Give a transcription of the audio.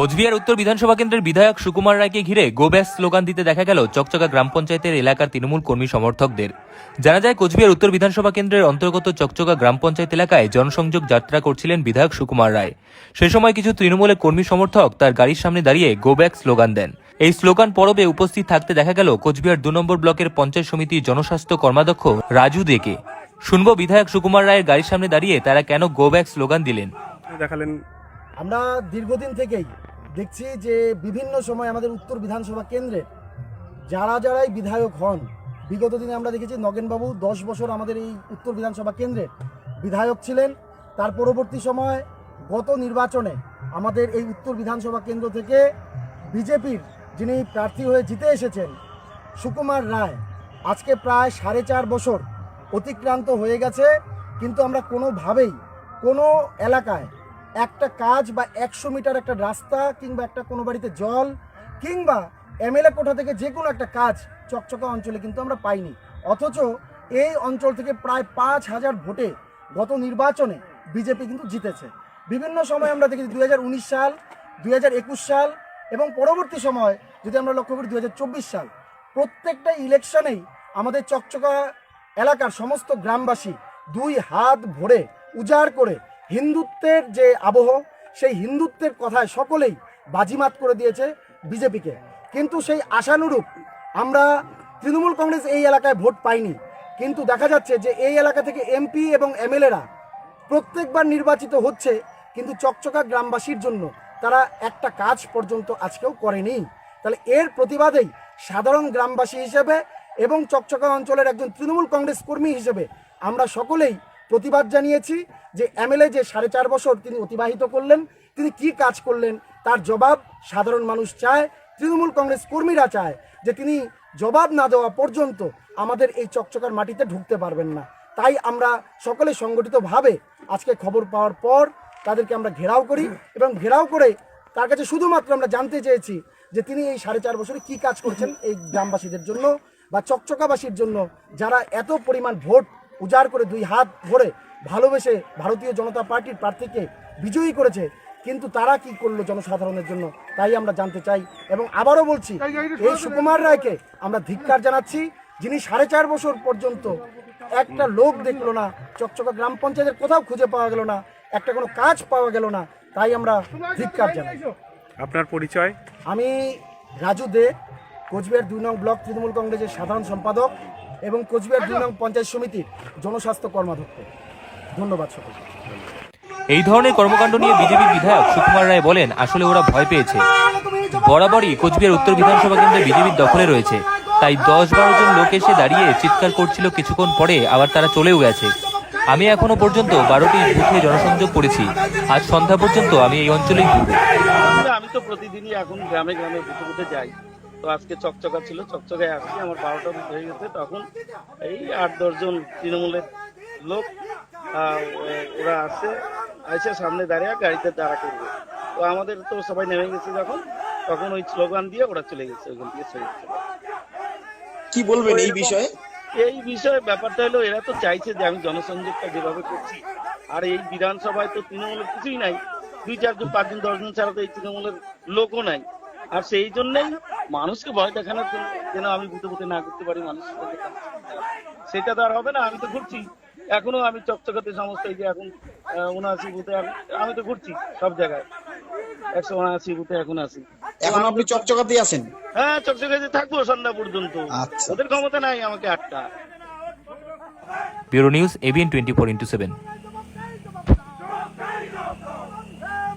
কোচবিহার উত্তর বিধানসভা কেন্দ্রের বিধায়ক সুকুমার রায়কে ঘিরে গো ব্যাক স্লোগান দিতে দেখা গেল চকচকা গ্রাম পঞ্চায়েতের এলাকার তৃণমূল কর্মী সমর্থকদের। জানা যায়, কোচবিহার উত্তর বিধানসভা কেন্দ্রের অন্তর্গত চকচকা গ্রাম পঞ্চায়েত এলাকায় জনসংযোগ যাত্রা করছিলেন বিধায়ক সুকুমার রায়। সে সময় কিছু তৃণমূলের কর্মী সমর্থক তার গাড়ির সামনে দাঁড়িয়ে গো ব্যাক স্লোগান দেন। এই স্লোগান পরবে উপস্থিত থাকতে দেখা গেল কোচবিহার দু নম্বর ব্লকের পঞ্চায়েত সমিতির জনস্বাস্থ্য কর্মাধ্যক্ষ রাজু দেকে। শুনব বিধায়ক সুকুমার রায়ের গাড়ির সামনে দাঁড়িয়ে তারা কেন গো ব্যাক স্লোগান দিলেন। দেখালেন আমরা দীর্ঘদিন থেকেই দেখছি যে বিভিন্ন সময় আমাদের উত্তর বিধানসভা কেন্দ্রে যারা যারাই বিধায়ক হন, বিগত দিনে আমরা দেখেছি নগেনবাবু দশ বছর আমাদের এই উত্তর বিধানসভা কেন্দ্রে বিধায়ক ছিলেন। তার পরবর্তী সময় গত নির্বাচনে আমাদের এই উত্তর বিধানসভা কেন্দ্র থেকে বিজেপির যিনি প্রার্থী হয়ে জিতে এসেছেন সুকুমার রায়, আজকে প্রায় সাড়ে চার বছর অতিক্রান্ত হয়ে গেছে। কিন্তু আমরা কোনোভাবেই কোনো এলাকায় একটা কাজ বা একশো মিটার একটা রাস্তা কিংবা একটা কোনো বাড়িতে জল কিংবা এমএলএ কোঠা থেকে যে কোনো একটা কাজ চকচকা অঞ্চলে কিন্তু আমরা পাইনি। অথচ এই অঞ্চল থেকে প্রায় পাঁচ হাজার ভোটে গত নির্বাচনে বিজেপি কিন্তু জিতেছে। বিভিন্ন সময় আমরা দেখেছি দুই হাজার উনিশ সাল, দুই হাজার একুশ সাল এবং পরবর্তী সময় যদি আমরা লক্ষ্য করি দু হাজার চব্বিশ সাল, প্রত্যেকটা ইলেকশনেই আমাদের চকচকা এলাকার সমস্ত গ্রামবাসী দুই হাত ভরে উজাড় করে হিন্দুত্বের যে আবহ, সেই হিন্দুত্বের কথায় সকলেই বাজিমাত করে দিয়েছে বিজেপিকে। কিন্তু সেই আশানুরূপ আমরা তৃণমূল কংগ্রেস এই এলাকায় ভোট পাইনি। কিন্তু দেখা যাচ্ছে যে এই এলাকা থেকে এমপি এবং এমএলএরা প্রত্যেকবার নির্বাচিত হচ্ছে কিন্তু চকচকা গ্রামবাসীর জন্য তারা একটা কাজ পর্যন্ত আজকেও করেনি। তাহলে এর প্রতিবাদেই সাধারণ গ্রামবাসী হিসেবে এবং চকচকা অঞ্চলের একজন তৃণমূল কংগ্রেস কর্মী হিসেবে আমরা সকলেই প্রতিবাদ জানিয়েছি যে এমএলএ যে সাড়ে চার বছর তিনি অতিবাহিত করলেন, তিনি কি কাজ করলেন তার জবাব সাধারণ মানুষ চায়, তৃণমূল কংগ্রেস কর্মীরা চায় যে তিনি জবাব না দেওয়া পর্যন্ত আমাদের এই চকচকার মাটিতে ঢুকতে পারবেন না। তাই আমরা সকলে সংগঠিতভাবে আজকে খবর পাওয়ার পর তাদেরকে আমরা ঘেরাও করি এবং ঘেরাও করে তার কাছে শুধুমাত্র আমরা জানতে চেয়েছি যে তিনি এই সাড়ে চার বছরে কি কাজ করছেন এই গ্রামবাসীদের জন্য বা চকচকাবাসীর জন্য যারা এত পরিমাণ ভোট উজাড় করে দুই হাত ভরে ভালোবেসে ভারতীয় জনতা পার্টির প্রার্থীকে বিজয়ী করেছে। কিন্তু তারা কি করল জনসাধারণের জন্য তাই আমরা জানতে চাই এবং আবারও বলছি এই সুকুমার রায়কে আমরা ধিক্কার জানাচ্ছি যিনি সাড়ে চার বছর পর্যন্ত একটা লোক দেখল না চকচকা গ্রাম পঞ্চায়েতের কোথাও খুঁজে পাওয়া গেল না একটা কোনো কাজ পাওয়া গেল না তাই আমরা ধিক্কার জানাই। আপনার পরিচয়? আমি রাজু দে কোচবিহার দুই নং ব্লক তৃণমূল কংগ্রেসের সাধারণ সম্পাদক। এবং কোচবিহার দুই নং পঞ্চায়েত সমিতির জনস্বাস্থ্য কর্মাধ্যক্ষ। ধন্যবাদ সকলকে। এই ধরনের কর্মকাণ্ড নিয়ে বিজেপি বিধায়ক সুকুমার রায় বলেন আসলে ওরা ভয় পেয়েছে। বরাবরই কোচবিহার উত্তর বিধানসভা কেন্দ্রে বিজেপির দখলে রয়েছে। তাই দশ বারো জন লোক এসে দাঁড়িয়ে চিৎকার করছিল কিছুক্ষণ পরে আবার তারা চলেও গেছে। আমি এখনও পর্যন্ত বারোটি বুথে জনসংযোগ করেছি। আজ সন্ধ্যা পর্যন্ত আমি এই অঞ্চলেই ঘুরবো। আমি তো প্রতিদিনই এখন গ্রামে গ্রামে বুথে বুথে যাই। তো আজকে চকচকা ছিল চকচকায় আসছি আমার বারোটা হয়ে গেছে তখন এই আট দশজন তৃণমূলের লোক ওরা আসছে এসে সামনে দাঁড়িয়ে গাড়িতে দাঁড়া করবে। তো আমাদের তো সবাই নেমে গেছে যখন তখন ওই স্লোগান দিয়ে ওরা চলে গেছে ওখান থেকে সরে গেছে। কি বলবেন এই বিষয়ে? এই বিষয়ে ব্যাপারটা হলো এরা তো চাইছে যে আমি জনসংযোগটা যেভাবে করছি আর এই বিধানসভায় তো তৃণমূলের কিছুই নাই। দুই চারজন পাঁচজন দশজন ছাড়া তো এই তৃণমূলের লোকও নাই। আর সেই জন্যই মানুষকে ভয় দেখানোর জন্য যেন আমি বুঝতে বুঝতে না করতে পারি মানুষ সেটা তো আর হবে না আমি তো ঘুরছি। এখনও আমি চকচকাতে সমস্ত এই যে এখন উনআশি বুথে এখন- আমি তো ঘুরছি সব জায়গায়। একশো উনআশি বুথে এখন আছি। এখন আপনি চকচকাতেই আছেন? হ্যাঁ চকচকাতে থাকব সন্ধ্যা পর্যন্ত। আচ্ছা। ওদের ক্ষমতা নাই আমাকে আটটা। Bureau news ABN twenty four into seven.